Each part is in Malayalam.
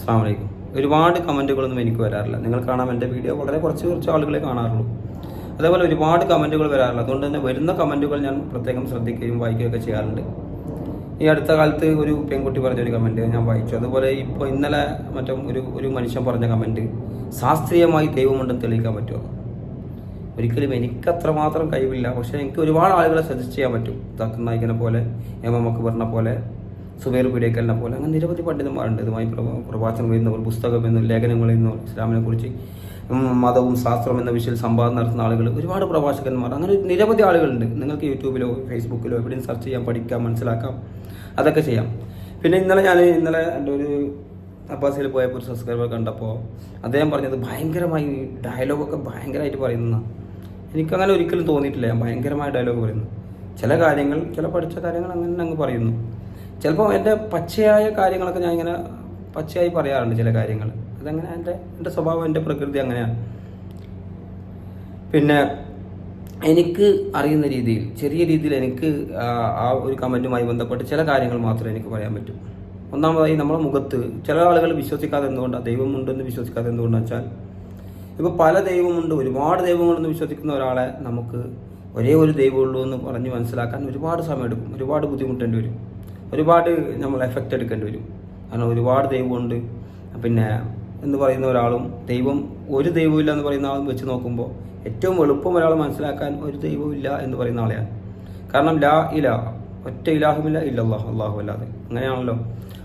അസ്സാം വലൈക്കും ഒരുപാട് കമന്റുകളൊന്നും എനിക്ക് വരാറില്ല. നിങ്ങൾ കാണാം എന്റെ വീഡിയോ വളരെ കുറച്ച് കുറച്ച് ആളുകളെ കാണാറുള്ളൂ. അതേപോലെ ഒരുപാട് കമന്റുകൾ വരാറില്ല. അതുകൊണ്ട് തന്നെ വരുന്ന കമന്റുകൾ ഞാൻ പ്രത്യേകം ശ്രദ്ധിക്കുകയും വായിക്കുകയൊക്കെ ചെയ്യാറുണ്ട്. ഈ അടുത്ത കാലത്ത് ഒരു പെൺകുട്ടി പറഞ്ഞൊരു കമന്റ് ഞാൻ വായിച്ചു. അതുപോലെ ഇപ്പോൾ ഇന്നലെ മറ്റും ഒരു ഒരു മനുഷ്യൻ പറഞ്ഞ കമന്റ് ശാസ്ത്രീയമായി ദൈവമുണ്ടെന്ന് തെളിയിക്കാൻ പറ്റുമോ? ഒരിക്കലും എനിക്ക് അത്രമാത്രം കഴിവില്ല പക്ഷേ എനിക്ക് ഒരുപാട് ആളുകളെ സജസ്റ്റ് ചെയ്യാൻ പറ്റും. തക്കുന്ന നായികനെ പോലെ എം എം അക്ബറിനെ പോലെ സുമേർ പുരേക്കലിനെ പോലെ. അങ്ങനെ നിരവധി പണ്ഡിതന്മാരുണ്ട്. ഇതുമായി പ്രഭാഷണം എഴുതുന്നവർ പുസ്തകം എന്നും ലേഖനങ്ങൾ എന്നും ഇസ്ലാമിനെ കുറിച്ച് മതവും ശാസ്ത്രം എന്ന വിഷയത്തിൽ സംവാദം നടത്തുന്ന ആളുകൾ ഒരുപാട് പ്രഭാഷകന്മാർ അങ്ങനെ നിരവധി ആളുകളുണ്ട്. നിങ്ങൾക്ക് യൂട്യൂബിലോ ഫേസ്ബുക്കിലോ എവിടെയും സെർച്ച് ചെയ്യാം പഠിക്കാം മനസ്സിലാക്കാം. അതൊക്കെ ചെയ്യാം. പിന്നെ ഇന്നലെ ഞാൻ ഇന്നലെ എന്റെ ഒരു അബ്ബാസിൽ പോയപ്പോൾ ഒരു സബ്സ്ക്രൈബർ കണ്ടപ്പോൾ അദ്ദേഹം പറഞ്ഞത് ഭയങ്കരമായി ഡയലോഗൊക്കെ ഭയങ്കരമായിട്ട് പറയുന്നതാണ് എനിക്കങ്ങനെ ഒരിക്കലും തോന്നിയിട്ടില്ല. ഭയങ്കരമായ ഡയലോഗ് പറയുന്നു. ചില കാര്യങ്ങൾ ചില പഠിച്ച കാര്യങ്ങൾ അങ്ങനെ അങ്ങ് പറയുന്നു. ചിലപ്പോൾ എന്റെ പച്ചയായ കാര്യങ്ങളൊക്കെ ഞാൻ ഇങ്ങനെ പച്ചയായി പറയാറുണ്ട് ചില കാര്യങ്ങൾ. അതങ്ങനെ എന്റെ എന്റെ സ്വഭാവം എന്റെ പ്രകൃതി അങ്ങനെയാണ്. പിന്നെ എനിക്ക് അറിയുന്ന രീതിയിൽ ചെറിയ രീതിയിൽ എനിക്ക് ആ ഒരു കമന്റുമായി ബന്ധപ്പെട്ട് ചില കാര്യങ്ങൾ മാത്രമേ എനിക്ക് പറയാൻ പറ്റൂ. ഒന്നാമതായി നമ്മുടെ മുഖത്ത് ചില ആളുകൾ വിശ്വസിക്കാതെ എന്തുകൊണ്ടാണ് ദൈവമുണ്ടെന്ന് വിശ്വസിക്കാതെ എന്തുകൊണ്ടാണെന്ന് വെച്ചാൽ ഇപ്പോൾ പല ദൈവമുണ്ട് ഒരുപാട് ദൈവങ്ങളെന്ന് വിശ്വസിക്കുന്ന ഒരാളെ നമുക്ക് ഒരേ ഒരു ദൈവമുള്ളൂ എന്ന് പറഞ്ഞ് മനസ്സിലാക്കാൻ ഒരുപാട് സമയമെടുക്കും ഒരുപാട് ബുദ്ധിമുട്ടേണ്ടി വരും. ഒരുപാട് നമ്മൾ എഫക്റ്റ് എടുക്കേണ്ടി വരും. കാരണം ഒരുപാട് ദൈവമുണ്ട്. പിന്നെ എന്ന് പറയുന്ന ഒരാളും ദൈവം ഒരു ദൈവമില്ല എന്ന് പറയുന്ന ആളും വെച്ച് നോക്കുമ്പോൾ ഏറ്റവും എളുപ്പം ഒരാൾ മനസ്സിലാക്കാൻ ഒരു ദൈവമില്ല എന്ന് പറയുന്ന ആളെയാണ്. കാരണം ലാ ഇല ഒറ്റ ഇലാഹുമില്ല ഇല്ലല്ലാഹ് അല്ലാഹു അല്ലാതെ. അങ്ങനെയാണല്ലോ.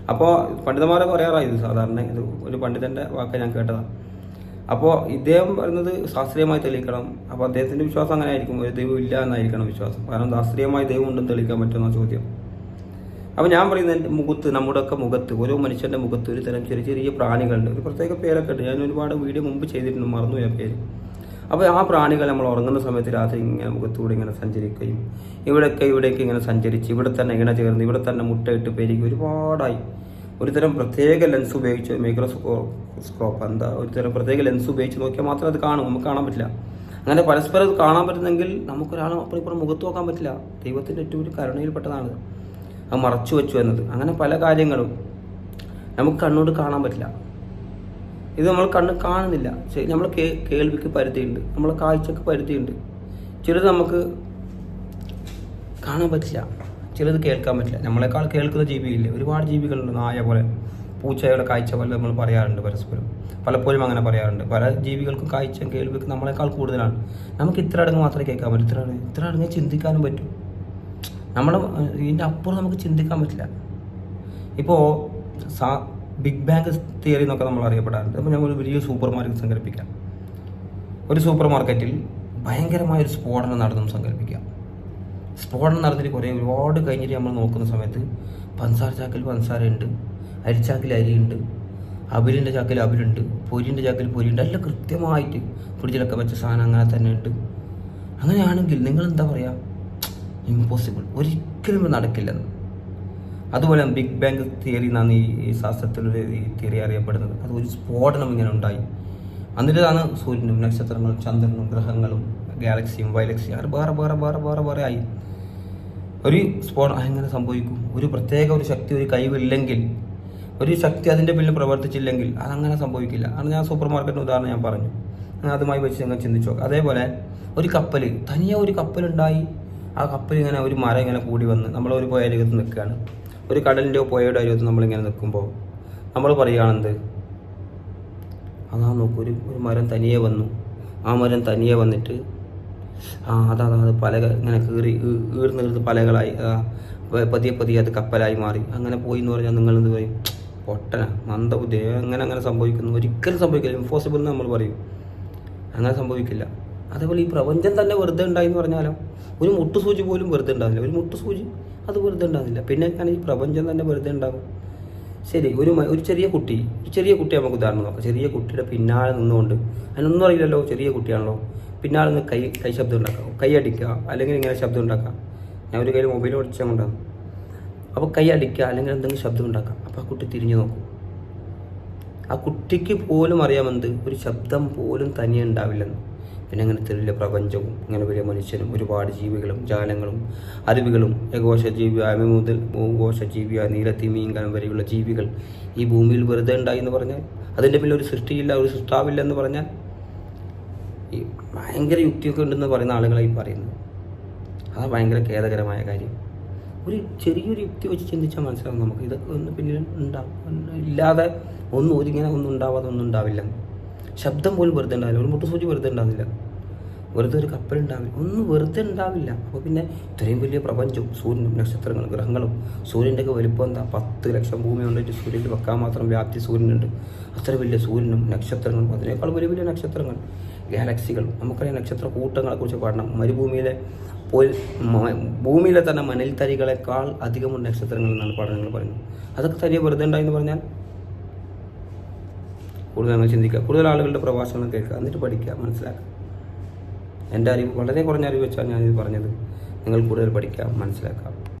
അപ്പോൾ പണ്ഡിതന്മാരെ പറയാറായി ഇത് സാധാരണ. ഇത് ഒരു പണ്ഡിതന്റെ വാക്ക് ഞാൻ കേട്ടതാണ് അപ്പോൾ ഇദ്ദേഹം പറയുന്നത് ശാസ്ത്രീയമായി തെളിയിക്കണം. അപ്പോൾ അദ്ദേഹത്തിന്റെ വിശ്വാസം അങ്ങനെ ആയിരിക്കും ഒരു ദൈവം ഇല്ല എന്നായിരിക്കണം വിശ്വാസം. കാരണം ശാസ്ത്രീയമായി ദൈവം ഉണ്ടെന്ന് തെളിയിക്കാൻ പറ്റുമെന്ന ചോദ്യം. അപ്പോൾ ഞാൻ പറയുന്നത് മുഖത്ത് നമ്മുടെയൊക്കെ മുഖത്ത് ഓരോ മനുഷ്യന്റെ മുഖത്ത് ഒരു തരം ചെറിയ ചെറിയ പ്രാണികളുണ്ട്. ഒരു പ്രത്യേക പേരൊക്കെ ഉണ്ട്. ഞാൻ ഒരുപാട് വീഡിയോ മുമ്പ് ചെയ്തിട്ടുണ്ട് മറന്നു ഞാൻ പേര്. അപ്പോൾ ആ പ്രാണികൾ നമ്മൾ ഉറങ്ങുന്ന സമയത്ത് രാത്രി ഇങ്ങനെ മുഖത്തൂടെ ഇങ്ങനെ സഞ്ചരിക്കുകയും ഇവിടെയൊക്കെ ഇവിടേക്ക് ഇങ്ങനെ സഞ്ചരിച്ച് ഇവിടെ തന്നെ ഇങ്ങനെ ചേർന്ന് ഇവിടെ തന്നെ മുട്ടയിട്ട് പെരുകി ഒരുപാടായി. ഒരു തരം പ്രത്യേക ലെൻസ് ഉപയോഗിച്ച് മൈക്രോസ്കോപ്പ് എന്താ ഒരു തരം പ്രത്യേക ലെൻസ് ഉപയോഗിച്ച് നോക്കിയാൽ മാത്രമേ അത് കാണും നമുക്ക് കാണാൻ പറ്റില്ല. അങ്ങനെ പരസ്പരം കാണാൻ പറ്റുന്നെങ്കിൽ നമുക്കൊരാളും അപ്പുറം ഇപ്പുറം മുഖത്ത് നോക്കാൻ പറ്റില്ല. ദൈവത്തിന്റെ ഏറ്റവും ഒരു കരുണയിൽപ്പെട്ടതാണ്. അത് മറച്ചു വെച്ചു എന്നത്. അങ്ങനെ പല കാര്യങ്ങളും നമുക്ക് കണ്ണോട് കാണാൻ പറ്റില്ല. ഇത് നമ്മൾ കണ്ണ് കാണുന്നില്ല. നമ്മൾ കേ കേൾവിക്ക് പരിധിയുണ്ട്. നമ്മളെ കാഴ്ചക്ക് പരിധിയുണ്ട്. ചിലത് നമുക്ക് കാണാൻ പറ്റില്ല. ചിലത് കേൾക്കാൻ പറ്റില്ല. നമ്മളെക്കാൾ കേൾക്കുന്ന ജീവിയില്ലേ? ഒരുപാട് ജീവികളുണ്ട്. നായ പോലെ പൂച്ചയുടെ കാഴ്ച പോലെ നമ്മൾ പറയാറുണ്ട് പരസ്പരം. പലപ്പോഴും അങ്ങനെ പറയാറുണ്ട്. പല ജീവികൾക്കും കാഴ്ച കേൾവിക്ക് നമ്മളെക്കാൾ കൂടുതലാണ്. നമുക്ക് ഇത്ര അടങ്ങ് മാത്രമേ കേൾക്കാൻ പറ്റൂ. ഇത്ര ഇത്ര അടങ്ങ് ചിന്തിക്കാനും പറ്റും. നമ്മുടെ ഇതിന്റെ അപ്പുറം നമുക്ക് ചിന്തിക്കാൻ പറ്റില്ല. ഇപ്പോൾ സാ ബിഗ് ബാങ്ക് തിയറി എന്നൊക്കെ നമ്മൾ അറിയപ്പെടാറുണ്ട്. അപ്പോൾ ഒരു വലിയ സൂപ്പർ മാർക്കറ്റ് സംഘടിപ്പിക്കാം. ഒരു സൂപ്പർ മാർക്കറ്റിൽ ഭയങ്കരമായ ഒരു സ്ഫോടനം നടന്നും സംഘടിപ്പിക്കാം. സ്ഫോടനം നടന്നിട്ട് കുറേ ഒരുപാട് കഴിഞ്ഞിട്ട് നമ്മൾ നോക്കുന്ന സമയത്ത് പൻസാർ ചാക്കിൽ പഞ്ചസാര ഉണ്ട് അരിച്ചാക്കിൽ അരിയുണ്ട് അവിലിന്റെ ചാക്കിൽ അവിലുണ്ട് പൊരിന്റെ ചാക്കിൽ പൊരിയുണ്ട് എല്ലാം കൃത്യമായിട്ട് ഫ്രിഡ്ജിലൊക്കെ വെച്ച സാധനം അങ്ങനെ തന്നെ ഉണ്ട്. അങ്ങനെയാണെങ്കിൽ നിങ്ങൾ എന്താ പറയുക ഇമ്പോസിബിൾ ഒരിക്കലും നടക്കില്ലെന്ന്. അതുപോലെ ബിഗ് ബാങ് തിയറി എന്നാണ് ഈ ശാസ്ത്രത്തിലൊരു തിയറി അറിയപ്പെടുന്നത്. അത് ഒരു സ്ഫോടനം ഇങ്ങനെ ഉണ്ടായി. എന്നിട്ടാണ് സൂര്യനും നക്ഷത്രങ്ങളും ചന്ദ്രനും ഗ്രഹങ്ങളും ഗാലക്സിയും വൈലക്സിയും അങ്ങനെ വേറെ വേറെ വേറെ വേറെ വേറെ ആയി. ഒരു സ്ഫോടനം എങ്ങനെ സംഭവിക്കും? ഒരു പ്രത്യേക ഒരു ശക്തി ഒരു കഴിവില്ലെങ്കിൽ ഒരു ശക്തി അതിന്റെ പിന്നിൽ പ്രവർത്തിച്ചില്ലെങ്കിൽ അതങ്ങനെ സംഭവിക്കില്ല. അത് ഞാൻ സൂപ്പർ മാർക്കറ്റിന് ഉദാഹരണം ഞാൻ പറഞ്ഞു. അതുമായി വെച്ച് നിങ്ങൾ ചിന്തിച്ചു അതേപോലെ ഒരു കപ്പൽ തനിയെ ഒരു കപ്പലുണ്ടായി. ആ കപ്പൽ ഇങ്ങനെ ഒരു മരം ഇങ്ങനെ കൂടി വന്ന് നമ്മൾ ഒരു പുഴ അരികത്ത് നിൽക്കുകയാണ്. ഒരു കടലിന്റെയോ പുഴയുടെ അരികത്ത് നമ്മളിങ്ങനെ നിൽക്കുമ്പോൾ നമ്മൾ പറയുകയാണെന്ത്? അതാ നോക്കൂ ഒരു ഒരു മരം തനിയെ വന്നു. ആ മരം തനിയെ വന്നിട്ട് ആ അതാ അതാ അത് പലക ഇങ്ങനെ കീറി ഈർന്ന് കീർന്ന് പലകളായി പതിയെ പതിയെ അത് കപ്പലായി മാറി. അങ്ങനെ പോയി എന്ന് പറഞ്ഞാൽ നിങ്ങൾ എന്ത് പറയും? പൊട്ടന മന്ദബുദ്ധി. അങ്ങനെ അങ്ങനെ സംഭവിക്കുന്നു? ഒരിക്കലും സംഭവിക്കില്ല. ഇമ്പോസിബിൾ എന്ന് നമ്മൾ പറയും. അങ്ങനെ സംഭവിക്കില്ല. അതേപോലെ ഈ പ്രപഞ്ചം തന്നെ വെറുതെ ഉണ്ടായി എന്ന് പറഞ്ഞാലോ? ഒരു മുട്ടുസൂചി പോലും വെറുതെ ഉണ്ടാവില്ല. ഒരു മുട്ടുസൂചി അത് വെറുതെ ഉണ്ടാവില്ല പിന്നെ ഈ പ്രപഞ്ചം തന്നെ വെറുതെ ഉണ്ടാകും ശരി ഒരു ഒരു ചെറിയ കുട്ടി ഒരു ചെറിയ കുട്ടി നമുക്ക് ഉദാഹരണം നോക്കാം. ചെറിയ കുട്ടിയുടെ പിന്നാലെ നിന്നുകൊണ്ട് അതിനൊന്നും അറിയില്ലല്ലോ ചെറിയ കുട്ടിയാണല്ലോ. പിന്നാലെ നിന്ന് കൈ കൈ ശബ്ദം ഉണ്ടാക്കാം. കൈ അടിക്കുക അല്ലെങ്കിൽ ഇങ്ങനെ ശബ്ദം ഉണ്ടാക്കാം. ഞാൻ ഒരു കയ്യിൽ മൊബൈൽ ഓടിച്ചാൽ കൊണ്ടാണ് അപ്പോൾ കൈ അടിക്കുക അല്ലെങ്കിൽ എന്തെങ്കിലും ശബ്ദം ഉണ്ടാക്കാം. അപ്പോൾ ആ കുട്ടി തിരിഞ്ഞു നോക്കും. ആ കുട്ടിക്ക് പോലും അറിയാമെന്ത്? ഒരു ശബ്ദം പോലും തനിയെ ഉണ്ടാവില്ലെന്ന്. പിന്നെ അങ്ങനത്തെ വലിയ പ്രപഞ്ചവും ഇങ്ങനെ വലിയ മനുഷ്യനും ഒരുപാട് ജീവികളും ജാലങ്ങളും അരുവികളും ഏകോശജീവി ജീവിയായ മുതൽ ഭൂകോശ ജീവിയായ നീലത്തിമീങ്കനം വരെയുള്ള ജീവികൾ ഈ ഭൂമിയിൽ വെറുതെ ഉണ്ടായി എന്ന് പറഞ്ഞാൽ? അതിന്റെ പിന്നിൽ ഒരു സൃഷ്ടിയില്ല ഒരു സൃഷ്ടാവില്ല എന്ന് പറഞ്ഞാൽ? ഈ ഭയങ്കര യുക്തിയൊക്കെ ഉണ്ടെന്ന് പറയുന്ന ആളുകളായി പറയുന്നത്. അത് ഭയങ്കര ഖേദകരമായ കാര്യം. ഒരു ചെറിയൊരു യുക്തി വെച്ച് ചിന്തിച്ചാൽ മനസ്സിലാവും നമുക്ക്. ഇതൊക്കെ ഒന്ന് പിന്നിൽ ഉണ്ടാവും. ഇല്ലാതെ ഒന്നും ഒരിങ്ങനെ ഒന്നും ഉണ്ടാവാതെ ഒന്നും ഉണ്ടാവില്ല. ശബ്ദം പോലും വെറുതെ ഉണ്ടാവില്ല. ഒരു മുട്ടുസൂചി വെറുതെ ഉണ്ടാവില്ല. വെറുതെ ഒരു കപ്പൽ ഉണ്ടാവില്ല. ഒന്നും വെറുതെ ഉണ്ടാവില്ല. അപ്പോൾ പിന്നെ ഇത്രയും വലിയ പ്രപഞ്ചം സൂര്യനും നക്ഷത്രങ്ങളും ഗ്രഹങ്ങളും സൂര്യന്റെയൊക്കെ വലിപ്പം എന്താ? പത്ത് ലക്ഷം ഭൂമി ഉണ്ടായിട്ട് സൂര്യന്റെ വെക്കാൻ മാത്രം വ്യാപ്തി സൂര്യനുണ്ട്. അത്ര വലിയ സൂര്യനും നക്ഷത്രങ്ങളും അതിനേക്കാൾ വലിയ വലിയ നക്ഷത്രങ്ങൾ. ഗാലക്സികൾ നമുക്കറിയാം നക്ഷത്ര കൂട്ടങ്ങളെക്കുറിച്ച് പഠനം. മരുഭൂമിയിലെ ഭൂമിയിലെ തന്നെ മണൽ തരികളെക്കാൾ അധികമുണ്ട് നക്ഷത്രങ്ങൾ എന്നാണ് പഠനങ്ങൾ പറയുന്നത്. അതൊക്കെ തനിയെ വെറുതെ ഉണ്ടായെന്ന് പറഞ്ഞാൽ കൂടുതൽ നമ്മൾ ചിന്തിക്കുക. കൂടുതൽ ആളുകളുടെ പ്രഭാഷണങ്ങൾ കേൾക്കുക. എന്നിട്ട് പഠിക്കുക മനസ്സിലാക്കുക. എന്റെ അറിവ് വളരെ കുറഞ്ഞ അറിവ് വെച്ചാണ് ഞാനിത് പറഞ്ഞത്. നിങ്ങൾ കൂടുതൽ പഠിക്കുക മനസ്സിലാക്കുക.